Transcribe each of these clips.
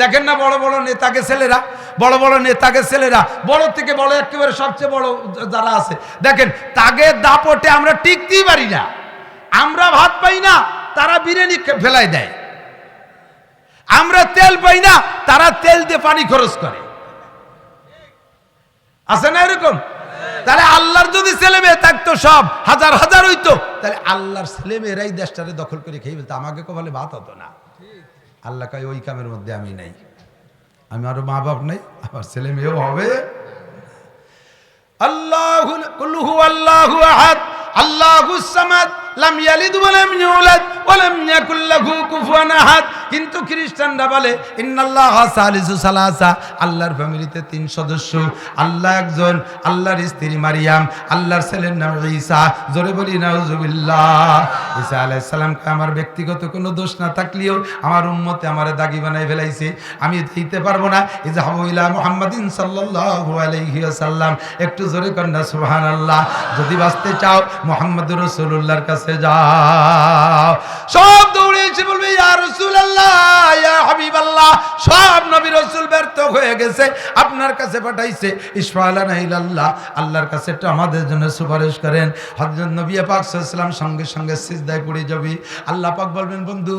দেখেন না বড় বড় নেতাকে ছেলেরা, বড় বড় নেতাকে ছেলেরা, বড় থেকে বড় একেবারে সবচেয়ে বড় যারা আছে। দেখেন তাকে দাপটে আমরা টিকতেই পারি না। আমরা ভাত পাই না, তারা বিরিয়ানি ফেলাই দেয়। আমরা তেল পাই না, তারা তেল দিয়ে পানি খরচ করে। আছে না এরকম? তাহলে আল্লাহর যদি ছেলে মেয়ে থাকতো সব, হাজার হাজার হইতো, তাহলে আল্লাহর ছেলে মেয়েরাই দেশটারে দখল করে খেয়ে ফেলতো, আমাকে কপালে ভাত হতো না। আল্লাহ কয়, ওই কামের মধ্যে আমি নাই। আমি আরও মা বাপ নাই, আমার ছেলে মেয়েও হবে। আল্লাহ আল্লাহু আহাদ আল্লাহু সামাদ। লাম ইউলাদ ইয়াকুল লাহু কুফুয়ান আহাদ। কিন্তু খ্রিস্টানরা বলে সালিসু সালাসা, আল্লাহর ফ্যামিলিতে তিন সদস্য। আল্লাহ একজন, আল্লাহর স্ত্রী মারিয়াম, আল্লাহর ছেলের নাম ঈসা। জোরে বলি নাউজুবিল্লাহ ঈসা আলাইহিস সালামকে আমার ব্যক্তিগত কোনো দোষ না থাকলেও আমার উম্মতে আমার দাগি বানাই ফেলাইছে। আমি দিতে পারব না। ইজাহাবু ইলা মুহাম্মাদিন সাল্লাল্লাহু আলাইহি ওয়াসাল্লাম। একটু জোরে কন্যা সুবহানাল্লাহ। যদি বাঁচতে চাও, মুহাম্মদুর রাসূলুল্লাহর কাছে যাও। সব দৌড়ে এসে বলবে ইয়া রাসূলুল্লাহ ইয়া হাবিবাল্লাহ সব নবী রাসূল ব্যর্থ হয়ে গেছে, আপনার কাছে পাঠাইছে ইলাল্লাহ আল্লাহর কাছে একটু আমাদের জন্য সুপারিশ করেন। হযরত নবী পাক সাল্লাল্লাহু সঙ্গে সঙ্গে সিজদায় পড়ে যাবি। আল্লাহ পাক বলবেন, বন্ধু,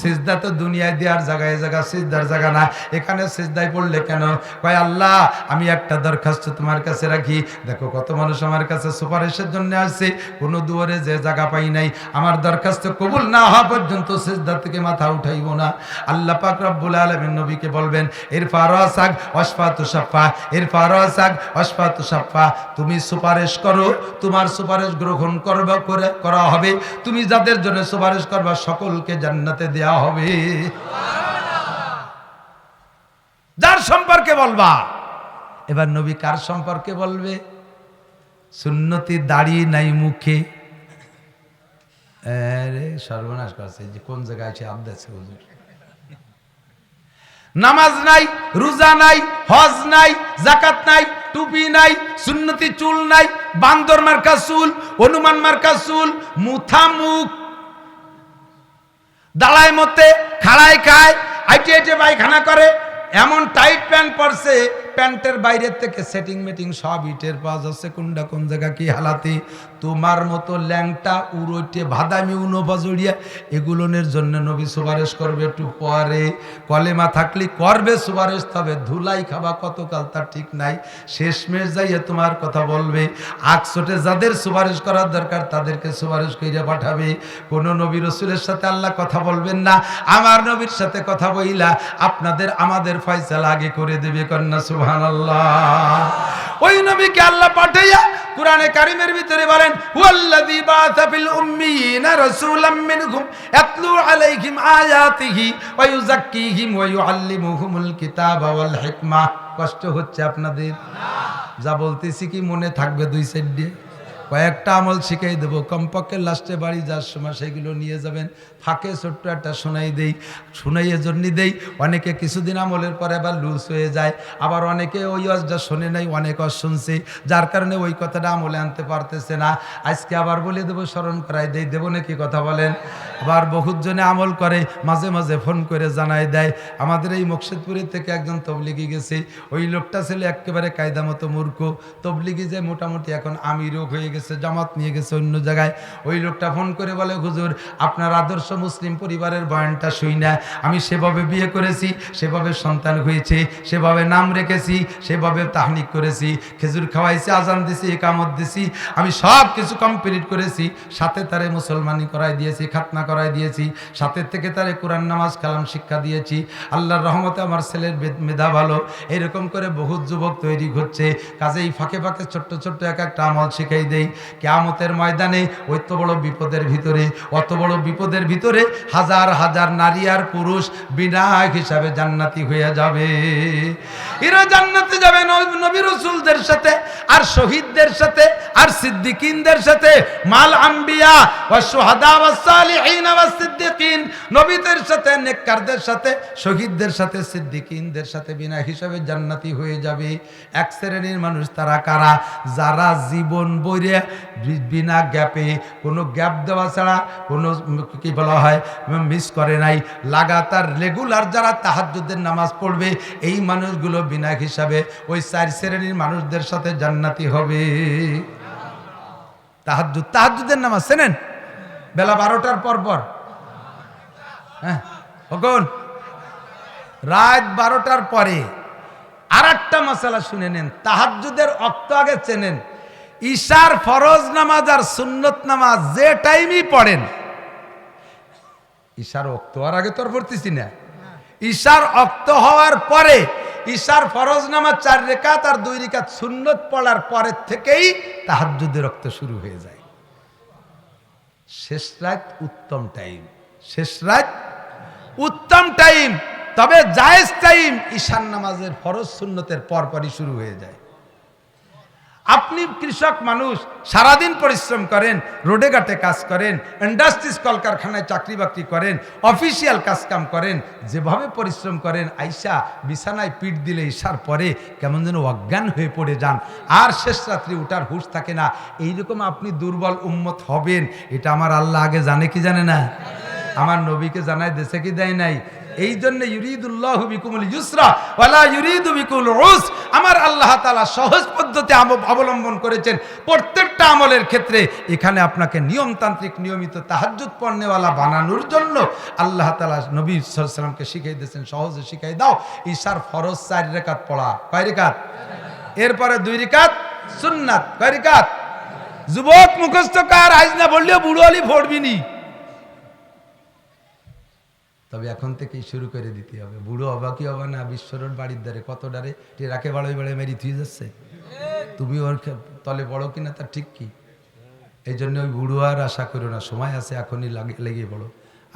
সিজদা তো দুনিয়ায় দেওয়ার জায়গায় জায়গা, সিজদার জায়গা না। এখানে সিজদায় পড়লে কেন? কয়, আল্লাহ, আমি একটা দরখাস্ত তোমার কাছে রাখি। দেখো কত মানুষ আমার কাছে সুপারিশের জন্য আসছে। কোনো দুয়ারে যে জায়গা পাই নাই, আমার দরখাস্ত কবুল না হওয়া পর্যন্ত সিজদা থেকে মাথা উঠাইব না। আল্লাহ পাক রব্বুল আলামিন নবীকে বলবেন এর ফারাসাক অসফাতু সাফা এর ফারাসাক অসফাতু সাফা তুমি সুপারিশ করো, তোমার সুপারিশ গ্রহণ করবা, করে হবে, তুমি যাদের জন্য সুপারিশ করবা সকলকে জান্নাতে দেয়া হবে। যার সম্পর্কে বলবা। এবার নবী কার সম্পর্কে বলবে? সুন্নতি দাড়ি নাই মুখে। সর্বনাশ করছে, যে কোন জায়গায় আছে আবদাছে হুজুর? নামাজ নাই, রোজা নাই, হজ নাই জাকাত নাই, টুপি নাই, সুন্নতি চুল নাই, বান্দর মার্কা চুল, হনুমান মার্কা চুল, মুথা মুখ। দালায় মতে খাড়ায় খায় আইটে আইটে পায়খানা করে, এমন টাইট প্যান্ট পরছে প্যান্টের বাইরের থেকে সেটিং মেটিং সব ইটের পাওয়া যাচ্ছে কোনটা কোন জায়গা কি হালাতে? তোমার মতো ল্যাংটা উড়োটে ভাদামি উনবাজড়িয়া এগুলোনের জন্য নবী সুপারিশ করবে একটু পরে। কলেমা থাকলে করবে সুপারিশ, তবে ধুলাই খাবা কতকাল তার ঠিক নাই। শেষমেশ যাইয়ে তোমার কথা বলবে। আকসোটে যাদের সুপারিশ করার দরকার তাদেরকে সুপারিশ করে পাঠাবে। কোনো নবী রসুলের সাথে আল্লাহ কথা বলবেন না। আমার নবীর সাথে কথা বইলা আপনাদের আমাদের ফয়সালা আগে করে দেবে, কন্যা সুবহান ওই নবীকে আল্লাহ পাঠাইয়া কোরআনে কারিমের ভিতরে বলেন, হুয়াল্লাযী বাআসা ফিল উম্মিয়িনা রাসূলাম মিনহুম ইয়াতলু আলাইহিম আয়াতিহি ওয়া ইউযাক্কিহিম ওয়া ইউআল্লিমুহুমুল কিতাবা ওয়াল হিকমা। কষ্ট হচ্ছে আপনাদের। যা বলতেছি কি মনে থাকবে দুই সাইড? দিয়ে কয়েকটা আমল শিখাই দেবো। কমপক্ষে লাস্টে বাড়ি যাওয়ার সময় সেগুলো নিয়ে যাবেন। ফাঁকে ছোট্ট একটা শোনাই দেই শোনাই জন্য দেই। অনেকে কিছুদিন আমলের পরে আবার লুজ হয়ে যায়। আবার অনেকে ওই ওয়াজটা শোনে নাই, অনেক ওয়াজ শুনছে যার কারণে ওই কথাটা আমলে আনতে পারতেছে না। আজকে আবার বলে দেবো, স্মরণ করাই দেই। দেবো নাকি কথা বলেন? আবার বহুত জনে আমল করে, মাঝে মাঝে ফোন করে জানাই দেয়। আমাদের এই মুর্শিদপুরের থেকে একজন তবলিগি গেছে। ওই লোকটা ছেলে একেবারে কায়দা মতো মূর্খ। তবলিগি যে মোটামুটি এখন আমিরও হয়ে গেছে, জামাত নিয়ে গেছে অন্য জায়গায়। ওই লোকটা ফোন করে বলে, হুজুর, আপনার আদর্শ মুসলিম পরিবারের বয়ানটা শুই না। আমি সেভাবে বিয়ে করেছি, সেভাবে সন্তান হয়েছে, সেভাবে নাম রেখেছি, সেভাবে তাহনিক করেছি, খেজুর খাওয়াইছি, আজান দিছি, একামত দিছি, আমি সব কিছু কমপ্লিট করেছি, সাথে তারে মুসলমানি করাই দিয়েছি, খাতনা করাই দিয়েছি, সাথে থেকে তারে কোরআন নামাজ, কালাম শিক্ষা দিয়েছি। আল্লাহর রহমতে আমার ছেলের মেধা ভালো। এরকম করে বহুত যুবক তৈরি হচ্ছে কাজেই ফাঁকে ফাঁকে ছোট্ট ছোট্ট এক একটা আমল শিখাই দেই। কেয়ামতের ময়দানে ওই তো বড় বিপদের ভিতরে, অত বড় বিপদের ভিতরে হাজার হাজার নারী আর পুরুষ বিনায়ক হিসাবে জান্নাতি হয়ে যাবে। এরা জান্নাতে যাবে নবী- রসুলদের সাথে, আর শহীদদের সাথে, আর সিদ্দিকিনদের সাথে। মাল আম্বিয়া ওয়া সুহাদা সালিহিন সিদ্দিকিন। নবীদের সাথে, নেককারদের সাথে, শহীদদের সাথে, সিদ্দিকিনদের সাথে বিনা হিসাবে জান্নাতি হয়ে যাবে। এক শ্রেণির মানুষ তারা কারা? যারা জীবন বইরে বিনা গ্যাপে, কোনো গ্যাপ দেওয়া ছাড়া, কোনো কি বলা হয়, মিস করে নাই। লাগাতার রেগুলার যারা তাহাজ্জুদের নামাজ পড়বে, এই মানুষগুলো বিনা হিসাবে ওই চার শ্রেণির মানুষদের সাথে জান্নাতি হবে। তাহাজ্জুদ, তাহাজ্জুদের নামাজ চেনেন? বেলা বারোটার পর পর। হ্যাঁ রাত বারোটার পরে আর একটা মশালা শুনে নেন। তাহাজ্জুদের অক্ত আগে চেনেন। ঈশার ফরজ নামাজ আর সুন্নত নামাজ যে টাইমই পড়েন। ঈশার অক্ত আর আগে তোর পড়তেছি না। ঈশার অক্ত হওয়ার পরে ঈশার ফরজ নামাজ চার রেখা তার দুই রেখাত সুন্নত পড়ার পরের থেকেই তাহাজ্জুদের রক্ত শুরু হয়ে যায়। শেষ রাত উত্তম টাইম। শেষ রাত উত্তম টাইম। তবে জায়েজ টাইম ঈশান নামাজের ফরজ সুন্নতের পরপরই শুরু হয়ে যায়। আপনি কৃষক মানুষ, সারাদিন পরিশ্রম করেন, রোডে ঘাটে কাজ করেন ইন্ডাস্ট্রিজ কলকারখানায় চাকরি বাকরি করেন অফিসিয়াল কাজকাম করেন, যেভাবে পরিশ্রম করেন, আইসা বিছানায় পিঠ দিলে ঈশার পরে কেমন যেন অজ্ঞান হয়ে পড়ে যান। আর শেষ রাত্রি উঠার হুঁশ থাকে না, এইরকম আপনি দুর্বল উম্মত হবেন, এটা আমার আল্লাহ আগে জানে কি জানে না? আমার নবীকে জানায় দেশে কি দেয় নাই? এই জন্য ইউরিদুল্লাহ বিকুমুল ইউসরা ওয়ালা ইউরিদু বিকুল উস। আমার আল্লাহ তাআলা সহজ পদ্ধতি অবলম্বন করেছেন। প্রত্যেকটা আমলের ক্ষেত্রে এখানে আপনাকে নিয়মতান্ত্রিক নিয়মিত তাহাজ্জুদ পড়নেওয়ালা বানানোর জন্য আল্লাহ তাআলা নবী সাল্লামকে শিখিয়ে দিয়েছেন, সহজে শিখাই দাও। ঈশার ফরজ চার রেখাত পড়া। কয় রেখাত? এরপরে দুই রেখাত, সুন্নাত। কয় রেখাত? যুবক মুখস্থ কার? আইজ না বললেও বুড়ো আলি পড়বি নি। তবে এখন থেকেই শুরু করে দিতে হবে। বুড়ো হবা কি হবে, না, বিশ্বরোড বাড়ির ধারে কত ডারে রাখে বাড়ো বেড়ে মেরি থুয়ে যাচ্ছে। তুমি ওর তলে বড় কিনা তার ঠিক কি? এই জন্য ওই বুড়ো আর আশা করো না, সময় আছে, এখনই লাগে লেগে পড়ো।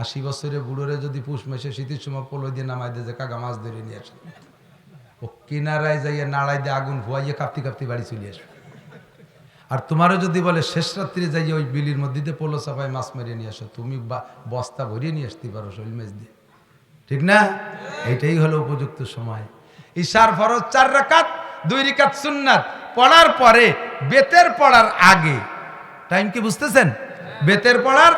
আশি বছরে বুড়োরে যদি পুষ মেশে শীতের সময় পোলো দিয়ে নামাই দিয়ে কাকা মাছ ধরে নিয়ে আসে। ও কিনারায় যাইয়া নাড়াই দিয়ে আগুন ভুয়াইয়ে কাঁপতে কাঁপতে বাড়ি চলে আসবে। আর তোমারও যদি বলে, শেষ রাত্রে যাই ওই বিলির মধ্যে দিয়ে পোলো চাপায় মাছ মেরে নিয়ে আসো, তুমি বস্তা ভরিয়ে নিয়ে আসতে পারো শৈল মেজ দিয়ে। ঠিক না? এটাই হলো উপযুক্ত সময়। ঈশার ফরজ চার রাকাত, দুই রিকাত সুন্নাত। পড়ার পরে, বেতের পড়ার আগে। টাইম কি বুঝতেছেন? বেতের পড়ার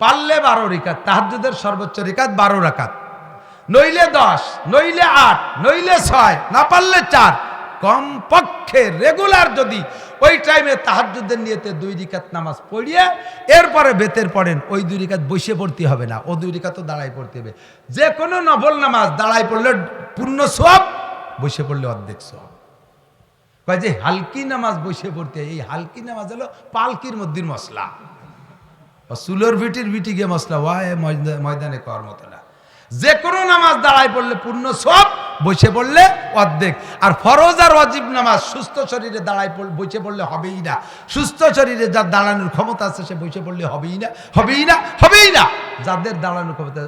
পারলে বারো রিকাত, তাহাজ্জুদের সর্বোচ্চ রিকাত বারো রাকাত। নইলে দশ, নইলে আট, নইলে ছয়, না পারলে চার কমপক্ষে রেগুলার যদি ওই টাইমে তাহাজ্জুদের নিয়েতে দুই রিকাত নামাজ পড়িয়ে এরপরে বেতের পড়েন, ওই দুই রিকাত বসে পড়তে হবে না, ও দুই রিকাত দাঁড়াই পড়তে হবে। যে কোনো নফল নামাজ দাঁড়াই পড়লে পূর্ণ সব বসে পড়লে অর্ধেক সব কয় যে হালকি নামাজ বসে পড়তে, এই হালকি নামাজ হলো পালকির মধ্যে মশলা। বা সুলোর ভিটির ভিটি গিয়ে মশলা ওয়ায় ময়দানে কর মতো না। যে কোনো নামাজ দাঁড়ায় পড়লে পূর্ণ সব বসে পড়লে অর্ধেক। আর ফরজ আর অজীব নামাজ সুস্থ শরীরে দাঁড়ায় বসে পড়লে হবেই না। সুস্থ শরীরে যার দাঁড়ানোর ক্ষমতা আছে, সে বসে পড়লে হবেই না। হবেই না হবেই না। যাদের দাঁড়ানোর ক্ষমতা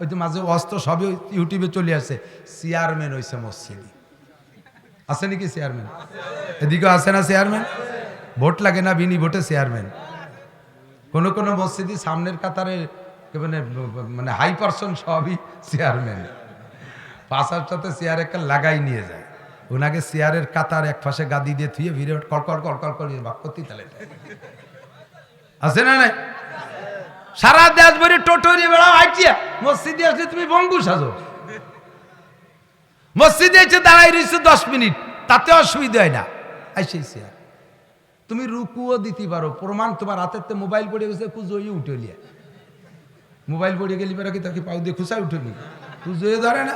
ওই তো মাঝে অস্ত্র সবই ইউটিউবে চলে আসে। চেয়ারম্যান হয়েছে মসজিদে। আছে নাকি চেয়ারম্যান? এদিকে আছে না চেয়ারম্যান? ভোট লাগে না বিনি ভোটে চেয়ারম্যান। কোন কোনো মসজিদই সামনের কাতারে মানে মানে হাই পার্সন সবই চেয়ারম্যান। পাশার সাথে চেয়ার একটা লাগাই নিয়ে যায়। ওনাকে চেয়ারের কাতার এক পাশে গাদি দিয়ে থুয়ে ভিড়ে কড়কড় কড়কড় করে ভাগ করতে তাহলে। আছে না নাই? সারা দেশ ভরে টোটো নিয়ে বেড়াও, আইটিয়া। মসজিদে আসলে তুমি বঙ্গু সাজো। মসজিদে এসে দাঁড়াই রয়েছে দশ মিনিট। তাতে অসুবিধা হয় না। আইসে চেয়ার। তুমি রুকুও দিতে পারো। প্রমাণ তোমার হাতের তো মোবাইল পড়ে গেছে কুজোই উঠে লিয়া। মোবাইল পড়ে গেলি বেড়া কি তাকে পাউ দিয়ে খুশাই উঠেনি কুজোয়ে ধরে না?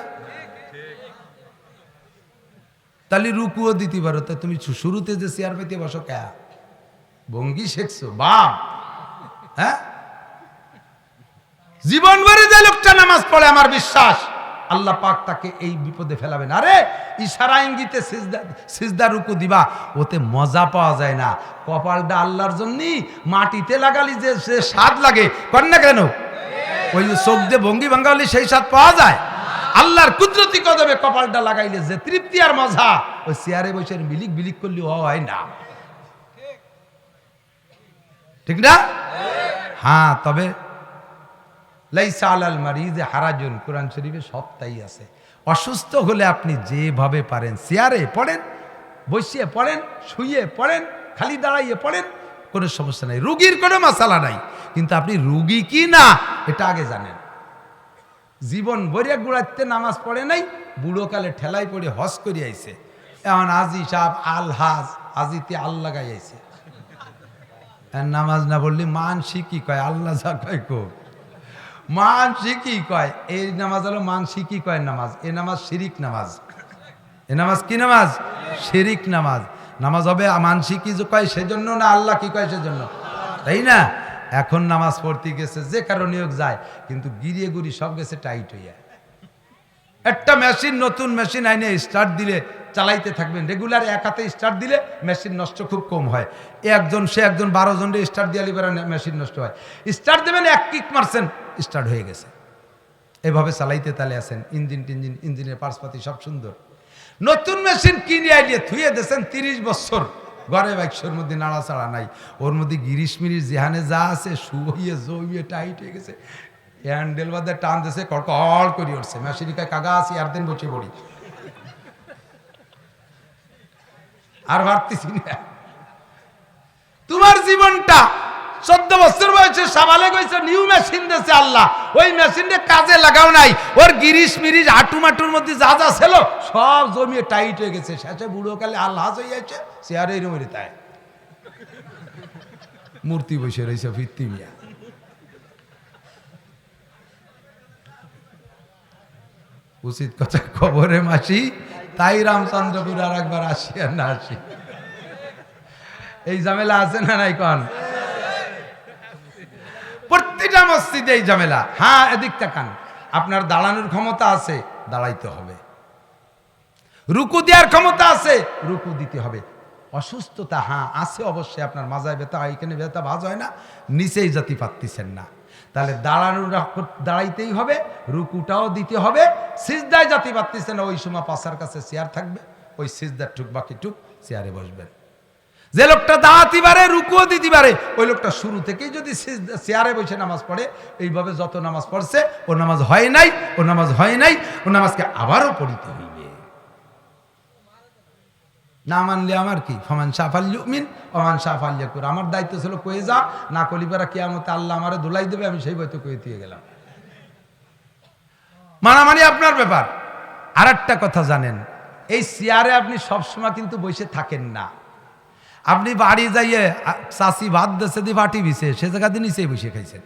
তাহলে রুকুও দিতে পারো। তা তুমি শুরুতে যে চেয়ার পেতে বসো ক্যা ভঙ্গি শেখছো? বাপ! হ্যাঁ? জীবন ভরে যে লোকটা নামাজ পড়ে, আমার বিশ্বাস, আল্লাহ পাক তাকে এই বিপদে ফেলাবেন আরে, ইশারা ইঙ্গিতে সিজদা রুকু দিবা, ওতে মজা পাওয়া যায় না। কপালটা আল্লাহর জন্যই, মাটিতে লাগালি যে সে স্বাদ লাগে, কর না কেন? ওই চোখ দিয়ে ভঙ্গি ভাঙ্গা হলে সেই স্বাদ পাওয়া যায়। আল্লাহর কুদরতি কদমে কপালটা লাগাইলে যে তৃপ্তি আর মজা, ওই চেয়ারে বসে বিলিক বিলিক করলে হয় না। ঠিক না? হ্যাঁ তবে লাইসা আলাল হারাজুন কোরআন শরীফে আছে। অসুস্থ হলে আপনি যেভাবে পারেন, চেয়ারে পড়েন, বসিয়ে পড়েন শুয়ে পড়েন, খালি দাঁড়াইয়ে পড়েন, কোনো সমস্যা নাই। রুগীর কোনো মশালা নাই। কিন্তু আপনি রুগী কি না, এটা আগে জানেন। জীবন বরিয়া গুড়াইতে নামাজ পড়ে নাই বুড়োকালে ঠেলাই পড়ে হস করে আইছে। এমন আজি সাহ আল হাজ আজিতে আল্লাহ গাই আইছে। নামাজ না বললে মান শিখি কয়? আল্লাহ যা কয় কো। মান শিখি কয়? এই নামাজ হলো মান শিখি কয় নামাজ? এ নামাজ শিরিক নামাজ। এ নামাজ কি নামাজ? শিরিক নামাজ। নামাজ হবে মান যে কয় সেজন্য না আল্লাহ কি কয় সেজন্য? তাই না? এখন নামাজ পড়তে গেছে, যে কারণে হোক যায়, কিন্তু গিরিয়ে গুড়ি সব গেছে টাইট হইয়া। একটা মেশিন, নতুন মেশিন আইনে স্টার্ট দিলে চালাইতে থাকবেন। রেগুলার এক হাতে স্টার্ট দিলে মেশিন নষ্ট খুব কম হয়। একজন, সে একজন বারো জনরে স্টার্ট দিয়ে লিবার মেশিন নষ্ট হয়। স্টার্ট দেবেন, এক কিক মারছেন স্টার্ট হয়ে গেছে। এভাবে চালাইতে তালে আছেন, ইঞ্জিন টিঞ্জিন, ইঞ্জিনের পার্সপাতি সব সুন্দর। নতুন মেশিন কিনে আইলিয়ে থুয়ে দিয়েছেন তিরিশ বছর। ঘরে ব্যবসার মধ্যে নাড়াচাড়া নাই। ওর মধ্যে গিরিশ মিরিশ যেহানে যা আছে শুয়ে জইয়ে টাইট হয়ে গেছে। হ্যান্ডেল বাদে টান দিয়েছে কড়কড় করে উঠছে। মেশিনিকায় কাগা আছি, আর দিন বসে পড়ি। আর ভাবতেছি না। তোমার জীবনটা চোদ্দ বছর বয়সে সাবালে গেছে নিউ মেশিন দিয়েছে আল্লাহ। ওই মেশিনটা কাজে লাগাও নাই। ওর গিরিশ মিরিশ হাঁটু মাটুর মধ্যে যা যা ছিল, সব জমিয়ে টাইট হয়ে গেছে। শেষে বুড়ো কালে আল্লাহ হয়ে যাচ্ছে চেয়ারে এরম তাই মূর্তি বসে রয়েছে ফিরতি মিয়া। উচিত কথা খবরে মাসি, তাই রামচন্দ্রপুর আর একবার আসি আর না আসি। এই ঝামেলা আছে না নাই কন? মসজিদে এই ঝামেলা। হ্যাঁ এদিক তাকান। আপনার দাঁড়ানোর ক্ষমতা আছে, দাঁড়াইতে হবে। রুকু দেওয়ার ক্ষমতা আছে, রুকু দিতে হবে। অসুস্থতা হ্যাঁ আছে অবশ্যই, আপনার মাজায় ব্যথা এখানে ব্যথা ভাজ হয় না, নিচেই জাতি পাচ্ছেন না। তাহলে দাঁড়ানোর দাঁড়াইতেই হবে, রুকুটাও দিতে হবে, সিজদায় জাতি পাচ্ছেন ওই সময় পাশার কাছে চেয়ার থাকবে, ওই সিজদার টুক বাকি টুক চেয়ারে বসবেন। যে লোকটা দাঁড়াতে পারে রুকুও দিতে পারে। ওই লোকটা শুরু থেকেই যদি চেয়ারে বসে নামাজ পড়ে, এইভাবে যত নামাজ পড়ছে ও নামাজ হয় নাই ও নামাজ হয় নাই ও নামাজকে আবারও পড়িতে হইবে। না মানলে আমার কি? ফমান সাফাল্যুমিন অমান সাফাল্যকুর আমার দায়িত্ব ছিল কয়ে যা, না কলিপারা কেয়ামতে আল্লাহ আমারে দোলাই দেবে, আমি সেই বইতে কয়ে দিয়ে গেলাম। মানামানি আপনার ব্যাপার। আর একটা কথা জানেন, এই চেয়ারে আপনি সবসময় কিন্তু বসে থাকেন না। আপনি বাড়ি যাইয়ে চাষি ভাত দেশে দিয়ে বাটি বিছে সে জায়গা দিয়ে নিচেই বসে খাইছেন।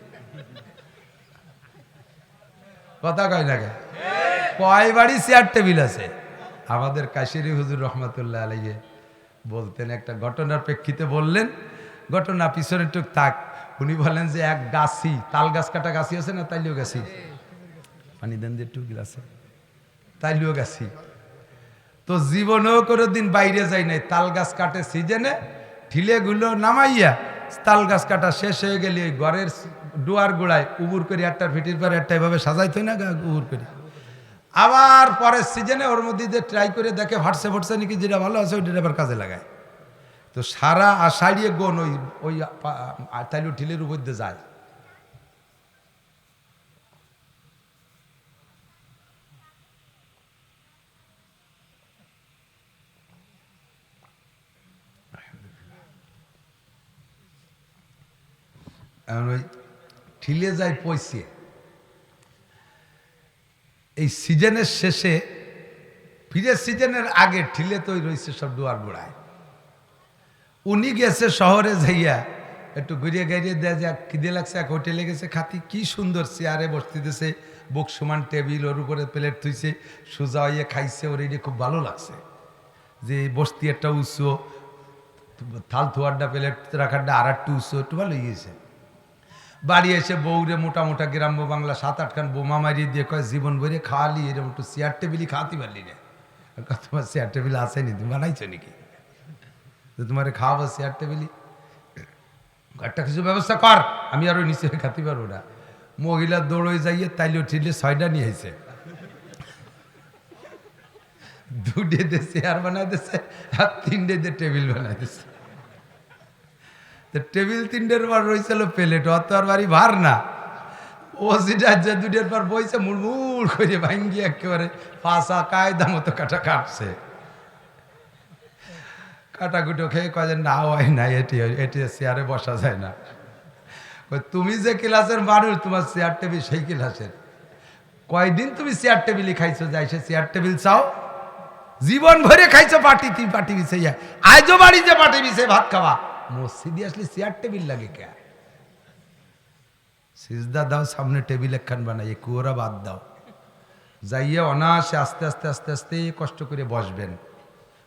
কথা কয় কে? কয় বাড়ি চেয়ার টেবিল আছে। আমাদের কাশিরি হুজুর রহমতুল্লাহ আলাইয়ে বলতেন একটা ঘটনার প্রেক্ষিতে বললেন, ঘটনা পিছনে টুক থাক। উনি বলেন যে, এক গাছি, তাল গাছ কাটা গাছি আছে না, তাইলিও গাছি? পানি দেন যে, টুক আছে তাইলিও গাছি। তো জীবনেও কোনো দিন বাইরে যাই নাই, তাল গাছ কাটে সিজনে, ঢিলেগুলো নামাইয়া তাল গাছ কাটা শেষ হয়ে গেলে ওই ঘরের ডুয়ার গোড়ায় উবুর করে একটা ভিটির পর একটা এভাবে সাজাইতো না উবুর করে। আবার পরের সিজনে ওর মধ্যে দিয়ে ট্রাই করে দেখে ভাটসে ভাটসে নাকি যেটা ভালো আছে ওইটা আবার কাজে লাগায়। তো সারা আষাঢ়িয়ে গন ওই ওই তাইলে ঢিলের উপর দিয়ে যায়। এখন ওই ঠিলে যায় পয়সে এই সিজনের শেষে, ফিরে সিজনের আগে ঠিলে তো রয়েছে সব দুয়ার গোড়ায় উনি গেছে শহরে যাইয়া, একটু ঘুরিয়ে গাড়িয়ে দেয়া যে খিদে লাগছে, এক হোটেলে গেছে, খাতি কি সুন্দর চেয়ারে বসতে বুক সমান টেবিল ওর উপরে প্লেট থুইছে, সোজা হইয়ে খাইছে, ওর এটা খুব ভালো লাগছে। যে বস্তি একটা উঁচু, থাল থুয়ারটা প্লেট রাখারটা আর একটু উঁচু, একটু ভালো গিয়েছে বাড়ি এসে বউরে মোটা মোটা গ্রাম্য বাংলা সাত আটখান বোমা মারিয়ে দিয়ে কয়, জীবন ভরে খাওয়ালি এরকম একটু চেয়ার টেবিলই খাওয়াতে পারলি রে। তোমার চেয়ার টেবিল আসেনি, তুমি বানাইছো নাকি? তোমার খাওয়াবো চেয়ার টেবিলই একটা কিছু ব্যবস্থা কর, আমি আরও নিচে খাতে পারব না। মহিলা দৌড়ে যাইয়ে তাইলে ঠিলে ছয়টা নিয়ে আইছে। দুটে দিয়ে চেয়ার বানাই দিছে আর তিনটে দিয়ে টেবিল বানাই দিছে। তো টেবিল তিনটের পর রয়েছিল প্লেট, অত আর বাড়ি ভার না। ও যেটা যে দুটের পর বইছে, মুড়মুড় করে ভাঙ্গি একেবারে পাশা কায়দা মতো কাটা কাটছে। কাটাকুটো খেয়ে কয়েন না হয় না এটি এটি চেয়ারে বসা যায় না। তুমি যে ক্লাসের মানুষ, তোমার চেয়ার টেবিল সেই ক্লাসের। কয়দিন তুমি চেয়ার টেবিলই খাইছো, যাই সে চেয়ার টেবিল চাও। জীবন ভরে খাইছো, পাটি তুই পাটি বিছাইয়া। আজও বাড়ি যে পাটি বিছে ভাত খাওয়া মসজিদে আসলে চেয়ার টেবিল লাগে কে? সিজদা দাও, সামনে টেবিল একখান বানাই কুয়োরা বাদ দাও। যাইয়া অনায়াসে আস্তে আস্তে আস্তে আস্তে কষ্ট করে বসবেন,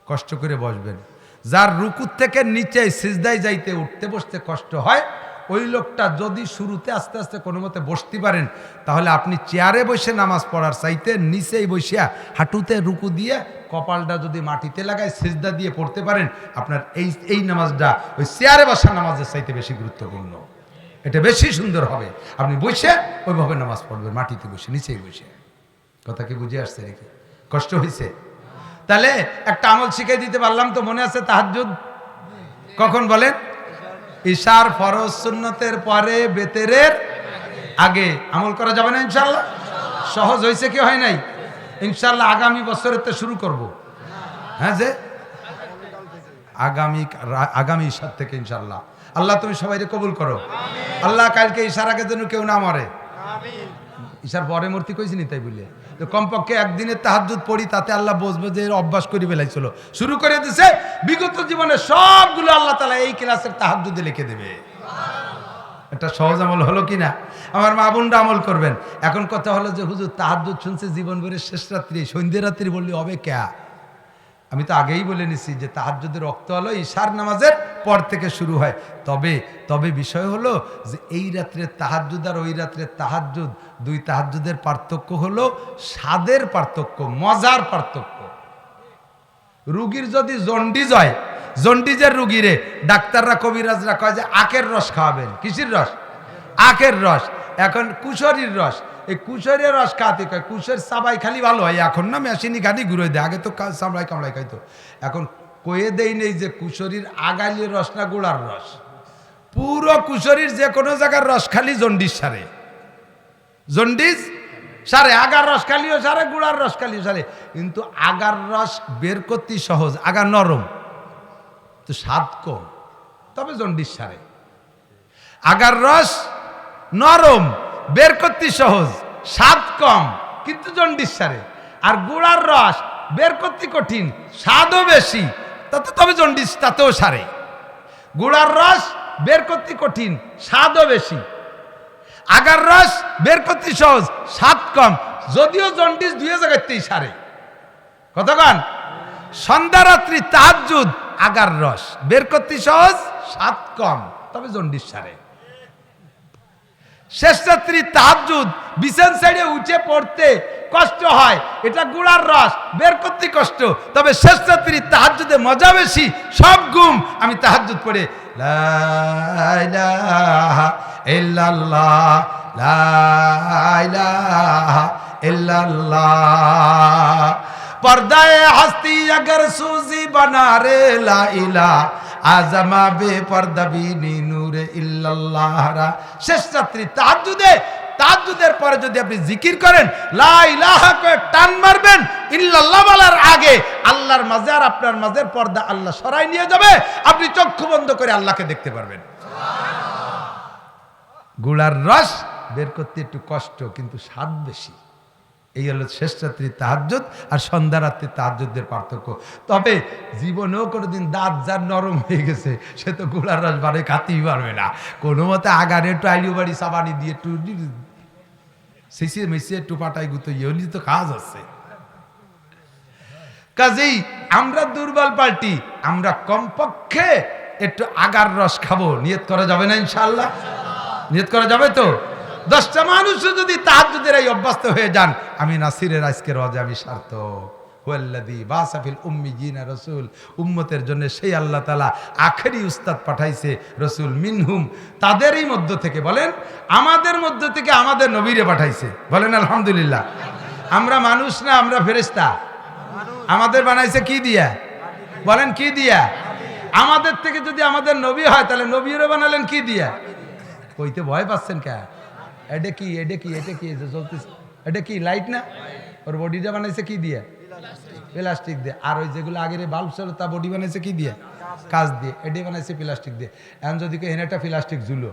কষ্ট করে বসবেন। যার রুকুর থেকে নিচে সিজদায় যাইতে উঠতে বসতে কষ্ট হয় ওই লোকটা যদি শুরুতে আস্তে আস্তে কোনো মতে বসতে পারেন, তাহলে আপনি চেয়ারে বসে নামাজ পড়ার চাইতে নিচেই বসিয়া হাঁটুতে রুকু দিয়ে কপালটা যদি মাটিতে লাগায় সিজদা দিয়ে পড়তে পারেন, আপনার এই এই নামাজটা ওই চেয়ারে বসা নামাজের চাইতে বেশি গুরুত্বপূর্ণ। এটা বেশি সুন্দর হবে। আপনি বসে ওইভাবে নামাজ পড়বেন, মাটিতে বসে, নিচেই বসে। কথা কি বুঝে আসছে নাকি? কষ্ট হয়েছে তাহলে একটা আমল শিখে দিতে পারলাম তো, মনে আছে তাহাজ্জুদ? কখন বলেন? ঈশার ফরজ সুন্নতের পরে বেতেরের আগে আমল করা যাবে না ইনশাল্লাহ সহজ হয়েছে কি হয় নাই? ইনশাল্লাহ আগামী বছরের তো শুরু করব। হ্যাঁ যে? আগামী আগামী ঈশার থেকে ইনশাল্লাহ আল্লাহ তুমি সবাইকে কবুল করো। আল্লাহ কালকে ঈশার আগে যেন কেউ না মরে। ঈশার পরে মূর্তি কইছি নি তাই বলে তো কমপক্ষে একদিনের তাহাজুদ পড়ি, তাতে আল্লাহ বসবে যে অভ্যাস করে বেলাইছিল শুরু করে দিছে, বিগত জীবনে সবগুলো আল্লাহ তালা এই ক্লাসের তাহাজুদে লিখে দেবে। একটা সহজ আমল হলো কি না? আমার মা বোনরা আমল করবেন। এখন কথা হলো যে, হুজুর তাহাজুদ শুনছে জীবন ভরে শেষ রাত্রি, সন্ধ্যে রাত্রি বললে হবে ক্যা আমি তো আগেই বলে নিছি যে, তাহাজ্জুদের রক্ত হলো ঈশার নামাজের পর থেকে শুরু হয়। তবে তবে বিষয় হলো যে এই রাত্রে তাহাজ্জুদ আর ওই রাত্রে তাহাজ্জুদ, দুই তাহাজ্জুদের পার্থক্য হলো স্বাদের পার্থক্য, মজার পার্থক্য। রুগীর যদি জন্ডিজ হয় জন্ডিজের রুগীরে ডাক্তাররা, কবিরাজরা কয় যে আখের রস খাওয়াবেন। কিসির রস? আখের রস। এখন কুশরীর রস। এই কুশরের রস খাতে কয়, কুশের সাবাই খালি ভালো হয়, এখন না মেশিনি গাড়ি ঘুরে দেয়, আগে তো সামলাই কামলাই খাইতো। এখন কয়ে দেই নেই যে কুশরীর আগালির রস না গোড়ার রস। পুরো কুশরীর যে কোনো জায়গার রস খালি জন্ডিস সারে। জন্ডিস সারে, আগার রস খালিও সারে, গুড়ার রস খালিও সারে। কিন্তু আগার রস বের করতে সহজ, আগা নরম। তো স্বাদ কম, তবে জন্ডিস সারে। আগার রস নরম, বের করতে সহজ, স্বাদ কম, কিন্তু জন্ডিস সারে। আর গুড়ার রস বের করতে কঠিন, স্বাদও বেশি তাতে তবে জন্ডিস, তাতেও সারে। গুড়ার রস বের করতে কঠিন, স্বাদও বেশি। আগার রস বের করতে সহজ, স্বাদ কম, যদিও জন্ডিস দুই জায়গাতেই সারে। কতক্ষণ সন্ধ্যা রাত্রি তাহাজুদ আগার রস বের করতে সহজ, স্বাদ কম, তবে জন্ডিস সারে। শেষ রাত্রি তাহাজুদ বিছান সাইডে উঠে পড়তে কষ্ট হয়। এটা গুড়ার রস, বের করতে কষ্ট। তবে শেষ রাত্রি তাহাজুদে মজা বেশি, সব ঘুম। আমি তাহাজুদ পড়ে, লা পর্দায় হাস্তি আগর সুজি বানা রে লাইলা আজমা বে পর্দা বিনি নূরে ইল্লাল্লাহরা। শেষ রাত্রি তাহাজ্জুদে তাহাজ্জুদের পরে যদি আপনি জিকির করেন লা ইলাহা করে টান মারবেন ইল্লাল্লাহ বলার আগে আল্লাহর মাঝে আর আপনার মাঝে পর্দা আল্লাহ সরাই নিয়ে যাবে আপনি চক্ষু বন্ধ করে আল্লাহকে দেখতে পারবেন। গুড়ার রস বের করতে একটু কষ্ট কিন্তু স্বাদ বেশি। এই হলো শেষ রাত্রি তাহাজ্জুদ আর সন্ধ্যা রাত্রি তাহাজ্জুদের পার্থক্য। তবে জীবনেও কোনোদিন দাঁত যার নরম হয়ে গেছে, সে তো গুড়ার রস বারে খাতেই পারবে না। কোনো মতে আগারে একটু আইলিও বাড়ি সাবানি দিয়ে একটু সিসিয়ে মিশিয়ে একটু পাটাই গুতো ইয়েলি তো কাজ আছে। কাজেই আমরা দুর্বল পাল্টি, আমরা কমপক্ষে একটু আগার রস খাব। নিয়ত করা যাবে না ইনশাল্লাহ নিয়ত করা যাবে তো? দশটা মানুষও যদি তাহাজ্জুদের এই অভ্যস্ত হয়ে যান, আমি নাসিরের আজকের রজে আমি সার্থক। হুয়াল্লাযী বাসাফিল উম্মিয়িনা রাসূল, উম্মতের জন্য সেই আল্লাহ তাআলা আখেরি উস্তাদ পাঠাইছে রসুল মিনহুম। তাদেরই মধ্য থেকে বলেন, আমাদের মধ্য থেকে আমাদের নবীরে পাঠাইছে। বলেন, আলহামদুলিল্লাহ। আমরা মানুষ না, আমরা ফেরেশতা। আমাদের বানাইছে কি দিয়া? বলেন, কি দিয়া? আমাদের থেকে যদি আমাদের নবী হয়, তাহলে নবীরও বানালেন কি দিয়া? কইতে ভয় পাচ্ছেন কে এটা কি এটা কি এটা কি যে চলতেছে? এটা কি লাইট না? ওর বডিটা বানাইছে কি দিয়ে? প্লাস্টিক দিয়ে। আর ওই যেগুলো আগের বাল্ব ছিল, তা বডি বানাইছে কি দিয়ে? কাজ দিয়ে। এডি বানাইছে প্লাস্টিক দিয়ে। এখন যদি কেউ একটা প্লাস্টিক ঝুলো,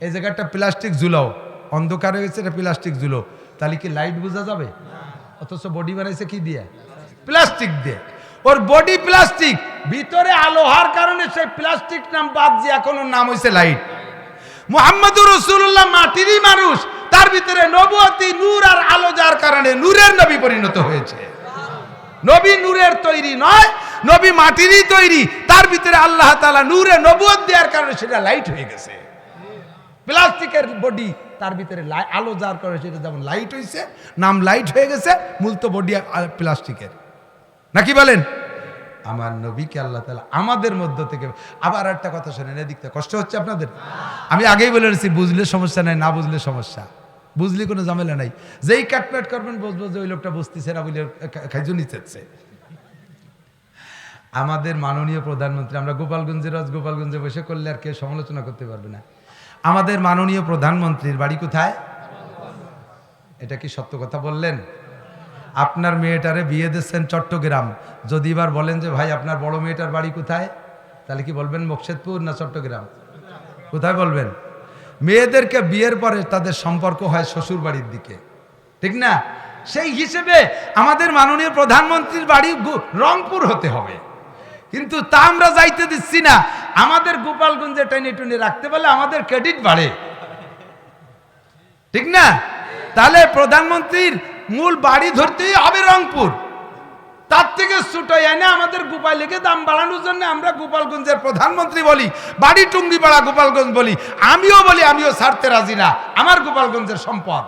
এই জায়গাটা প্লাস্টিক ঝুলাও। অন্ধকার হয়ে গেছে এটা প্লাস্টিক ঝুলো। তাহলে কি লাইট বোঝা যাবে? অথচ বডি বানাইছে কি দিয়ে? প্লাস্টিক দিয়ে। ওর বডি প্লাস্টিক ভিতরে আলো হওয়ার কারণে সেই প্লাস্টিক নাম বাদ দিয়ে এখন নাম হয়েছে লাইট মুহাম্মদুর রসুল্লাহ মাটিরই মানুষ। তার ভিতরে নবতী নূর আর আলো যার কারণে নূরের নবী পরিণত হয়েছে। নবী নূরের তৈরি নয়, নবী মাটিরই তৈরি। তার ভিতরে আল্লাহ তাআলা নূরে নবুয়ত দেওয়ার কারণে সেটা লাইট হয়ে গেছে। প্লাস্টিকের বডি তার ভিতরে আলো যার কারণে সেটা যেমন লাইট হয়েছে নাম লাইট হয়ে গেছে, মূলত বডি প্লাস্টিকের। নাকি বলেন? আমার নবীকে আল্লাহ তালা আমাদের মধ্য থেকে আবার একটা কথা শোনেন, এদিক থেকে। কষ্ট হচ্ছে আপনাদের? আমি আগেই বলে রেছি বুঝলে সমস্যা নাই, না বুঝলে সমস্যা। বুঝলে কোনো ঝামেলা নাই। যেই কাটপ্যাট করবেন, বুঝব যে ওই লোকটা বুঝতেছে না বলে খাইজু নিতেছে আমাদের মাননীয় প্রধানমন্ত্রী, আমরা গোপালগঞ্জে রজ গোপালগঞ্জে বসে করলে আর কেউ সমালোচনা করতে পারবে না। আমাদের মাননীয় প্রধানমন্ত্রীর বাড়ি কোথায়? এটা কি সত্য কথা বললেন? আপনার মেয়েটারে বিয়ে দিচ্ছেন চট্টগ্রাম। যদি এবার বলেন যে, ভাই, আপনার বড় মেয়েটার বাড়ি কোথায়? তাহলে কি বলবেন মোকশেদপুর না চট্টগ্রাম? কোথায় বলবেন? মেয়েদেরকে বিয়ের পরে তাদের সম্পর্ক হয় শ্বশুর বাড়ির দিকে। ঠিক না? সেই হিসেবে আমাদের মাননীয় প্রধানমন্ত্রীর বাড়ি রংপুর হতে হবে। কিন্তু তা আমরা যাইতে দিচ্ছি না। আমাদের গোপালগঞ্জে টেনে টুনে রাখতে পারলে আমাদের ক্রেডিট বাড়ে। ঠিক না? তাহলে প্রধানমন্ত্রীর মূল বাড়ি ধরতেই হবে রংপুর। তার থেকে ছুটো এনে আমাদের গোপালীকে দাম বাড়ানোর জন্য আমরা গোপালগঞ্জের প্রধানমন্ত্রী বলি, বাড়ি টুঙ্গি টুঙ্গিপাড়া গোপালগঞ্জ বলি। আমিও বলি, আমিও ছাড়তে রাজি না। আমার গোপালগঞ্জের সম্পদ।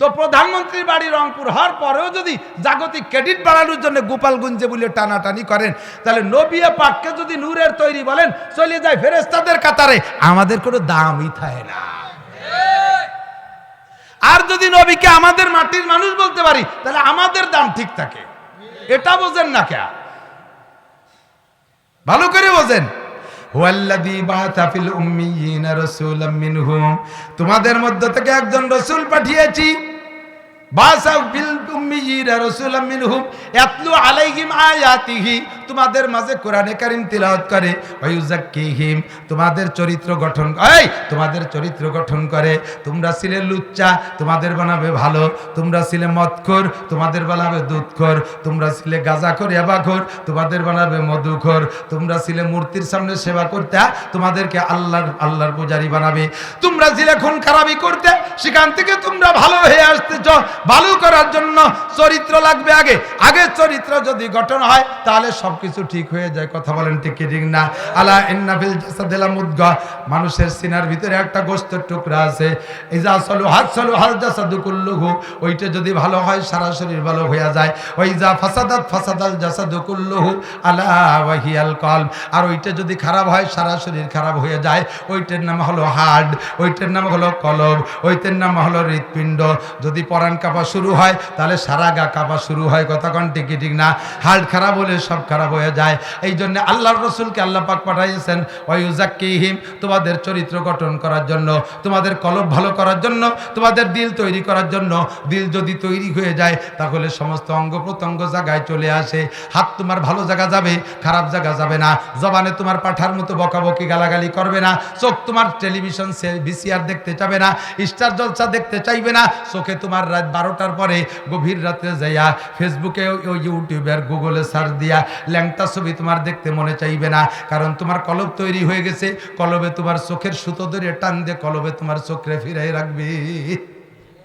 তো প্রধানমন্ত্রীর বাড়ি রংপুর হওয়ার পরেও যদি জাগতিক ক্রেডিট বাড়ানোর জন্য গোপালগঞ্জে বলে টানাটানি করেন, তাহলে নবিয়া পাককে যদি নূরের তৈরি বলেন, চলে যায় ফেরেস্তাদের কাতারে। আমাদের কোনো দামই থাকে না। আর যদি নবীকে আমাদের মাটির মানুষ বলতে পারি, তাহলে আমাদের দাম ঠিক থাকে। এটা বোঝেন না কে ভালো করে বোঝেন। তোমাদের মধ্য থেকে একজন রসুল পাঠিয়েছি। তোমাদের মাঝে কোরআনে কারীম তিলাওয়াত করে, ওয়ায়ুযাক্কিহিম, তোমাদের চরিত্র গঠন এই, তোমাদের চরিত্র গঠন করে। তোমরা ছিলে লুচ্চা, তোমাদের বানাবে ভালো। তোমরা ছিলে মদখোর, তোমাদের বানাবে দুধখোর। তোমরা ছিলে গাঁজাখোর এবাখোর তোমাদের বানাবে মধুখোর। তোমরা ছিলে মূর্তির সামনে সেবা করতে, তোমাদেরকে আল্লাহর আল্লাহর পূজারি বানাবে। তোমরা ছিলে খুন খারাপি করতে, সেখান থেকে তোমরা ভালো হয়ে আসতেছ ভালো করার জন্য চরিত্র লাগবে আগে। আগে চরিত্র যদি গঠন হয়, তাহলে সবকিছু ঠিক হয়ে যায়। কথা বলেন ঠিক ঠিক না? আলা ইন্নাফিল জাসাদিলা মুদগা। মানুষের সিনার ভিতরে একটা গোস্তের টুকরা আছে। ইজা সলু হাত সলু হাল জাসাদু কুল্লুহু। ওইটা যদি ভালো হয়, সারা শরীর ভালো হয়ে যায়। ওই যা ফাসাদাত ফাসাদাল জাসাদু কুল্লুহু আলা ওয়াহিয়াল কলব। আর ওইটা যদি খারাপ হয়, সারা শরীর খারাপ হয়ে যায়। ওইটার নাম হলো হার্ট, ওইটার নাম হলো কলব, ওইটার নাম হলো হৃৎপিণ্ড। যদি পরাণ কাঁপা শুরু হয়, তাহলে সারা গা কাঁপা শুরু হয়। কন টিকি ঠিক না? হার্ট খারাপ হলে সব খারাপ হয়ে যায়। এই জন্য আল্লাহর রসুলকে আল্লাহ পাক পাঠাইয়েছেন ওয়ুজাক্কিহিম তোমাদের চরিত্র গঠন করার জন্য, তোমাদের কলব ভালো করার জন্য, তোমাদের দিল তৈরি করার জন্য, দিল যদি তৈরি হয়ে যায়, তাহলে সমস্ত অঙ্গ প্রত্যঙ্গ জায়গায় চলে আসে। হাত তোমার ভালো জায়গা যাবে, খারাপ জায়গা যাবে না। জবানে তোমার পাঠার মতো বকাবকি গালাগালি করবে না। চোখ তোমার টেলিভিশন, সে, ভিসিআর দেখতে চাবে না। স্টার জলসা দেখতে চাইবে না। চোখে তোমার রাত বারোটার পরে গভীর রাতে যাইয়া ফেসবুকে ওই ইউটিউবে আর গুগলে সার্চ দিয়া ল্যাংটা ছবি তোমার দেখতে মনে চাইবে না, কারণ তোমার কলব তৈরি হয়ে গেছে, কলবে তোমার চোখের সুতো ধরে টান দিয়ে কলবে তোমার চোখে ফিরাই রাখবে।